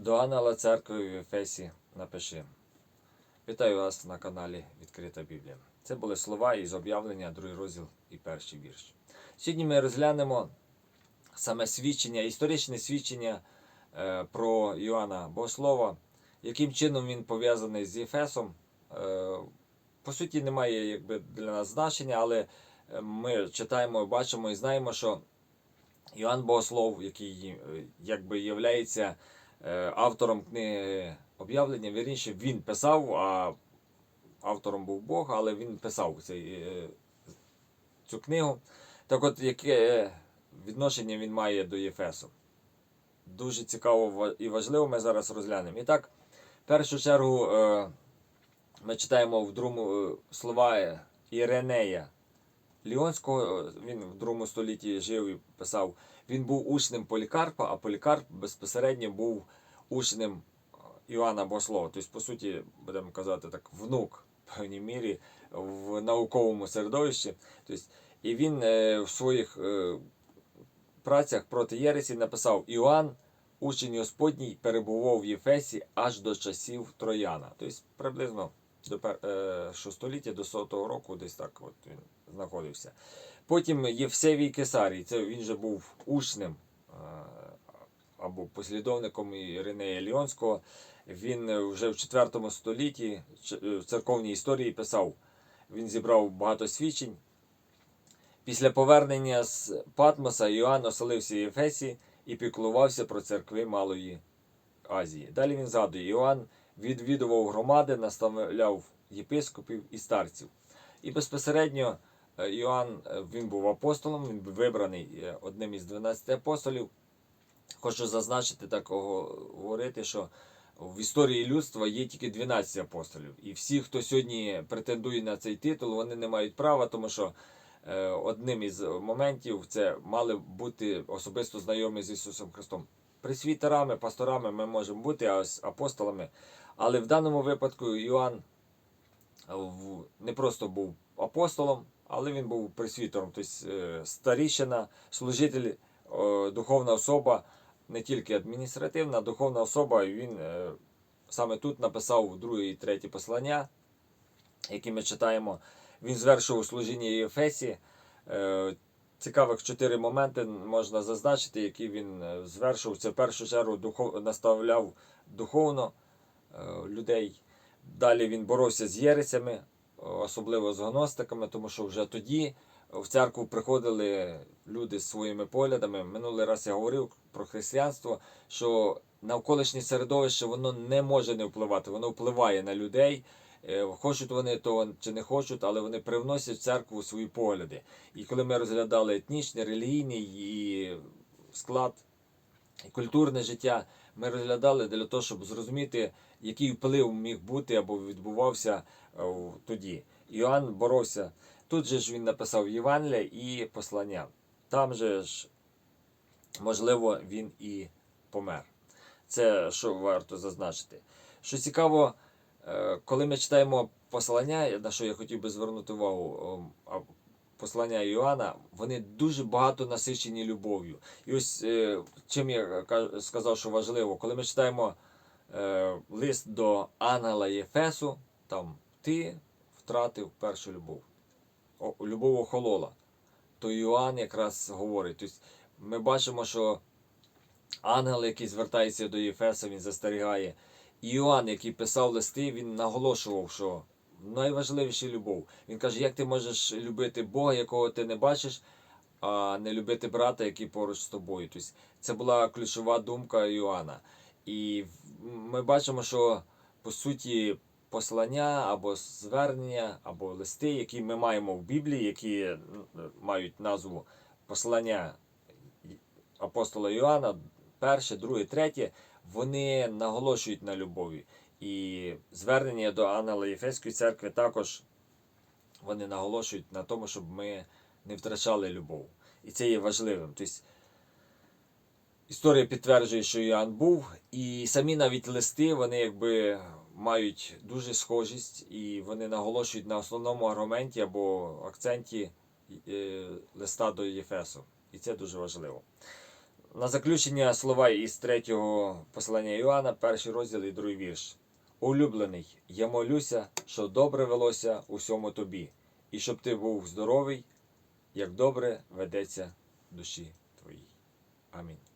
До ангела церкви в Ефесі напиши. Вітаю вас на каналі Відкрита Біблія. Це були слова із об'явлення, другий розділ і перший вірш. Сьогодні ми розглянемо саме свідчення, історичне свідчення е, про Йоанна Богослова, яким чином він пов'язаний з Єфесом. Е, по суті, немає якби, для нас значення, але е, ми читаємо, бачимо і знаємо, що Іоанн Богослов, який якби являється автором книги об'явлення, вірніше, він писав, а автором був Бог, але він писав цей, е, цю книгу. Так от, яке відношення він має до Єфесу? Дуже цікаво і важливо ми зараз розглянемо. І так, в першу чергу е, ми читаємо в другому е, слова Іренея Ліонського, е, він в другому столітті жив і писав. Він був учнем Полікарпа, а Полікарп безпосередньо був учнем е, Іоанна Богослова. Тобто, по суті, будемо казати так, внук в певній мірі в науковому середовищі. Тобто, і він е, в своїх працях проти Єресі написав Іоанн, учень Господній, перебував в Єфесі аж до часів Трояна. Тобто, приблизно до пер- е, що століття до сотого року, десь так от він знаходився. Потім Євсевій Кесарій, це він же був учнем е, або послідовником Іринея Ліонського. Він вже в 4 столітті е, в церковній історії писав. Він зібрав багато свідчень. Після повернення з Патмоса Іоанн оселився в Єфесі і піклувався про церкви Малої Азії. Далі він згадує, Іоанн відвідував громади, наставляв єпископів і старців. І безпосередньо е, Іоанн е, він був апостолом, він був вибраний е, одним із 12 апостолів. Хочу зазначити такого говорити, що в історії людства є тільки 12 апостолів. І всі, хто сьогодні претендує на цей титул, вони не мають права, тому що е, одним із моментів це мали бути особисто знайомі з Ісусом Христом. Пресвітерами, пасторами ми можемо бути, а з апостолами. Але в даному випадку Іоанн е, не просто був апостолом, але він був пресвітером, тобто е, старіщина, служитель, е, духовна особа, не тільки адміністративна, духовна особа. Він саме тут написав друге і третє послання, які ми читаємо. Він звершував служіння Єфесі. Е, Цікавих чотири моменти можна зазначити, які він е, звершував. Це в першу чергу духов... наставляв духовно е, людей. Далі він боровся з єресями, е, особливо з гностиками, тому що вже тоді в церкву приходили люди з своїми поглядами. Минулий раз я говорив про християнство, що навколишнє середовище воно не може не впливати, воно впливає на людей. Е, Хочуть вони того чи не хочуть, але вони привносять в церкву свої погляди. І коли ми розглядали етнічний, релігійний і склад і культурне життя, ми розглядали для того, щоб зрозуміти, який вплив міг бути або відбувався е, тоді. Іоанн боровся. Тут же ж він написав Євангелія і послання. Там же ж, можливо, він і помер. Це що варто зазначити. Що цікаво, коли ми читаємо послання, на що я хотів би звернути увагу, послання Іоанна, вони дуже багато насичені любов'ю. І ось е, чим я сказав, що важливо, коли ми читаємо е, лист до ангела Єфесу, там ти втратив першу любов. Любов охолола. То Іоанн якраз говорить. Тобто ми бачимо, що ангел, який звертається до Єфеса, він застерігає. Іоанн, який писав листи, він наголошував, що найважливіша любов. Він каже, як ти можеш любити Бога, якого ти не бачиш, а не любити брата, який поруч з тобою. Тобто це була ключова думка Іоанна. І ми бачимо, що по суті послання або звернення, або листи, які ми маємо в Біблії, які мають назву послання апостола Іоанна, перше, друге, третє, вони наголошують на любові. І звернення до ангела Єфеської церкви також вони наголошують на тому, щоб ми не втрачали любов. І це є важливим. Тобто, історія підтверджує, що Іоанн був, і самі навіть листи, вони якби мають дуже схожість, і вони наголошують на основному аргументі або акценті е, листа до Єфесу. І це дуже важливо. На заключення слова із третього послання Іоанна, перший розділ і другий вірш. Улюблений, я молюся, щоб добре велося усьому тобі, і щоб ти був здоровий, як добре ведеться душі твоїй. Амінь.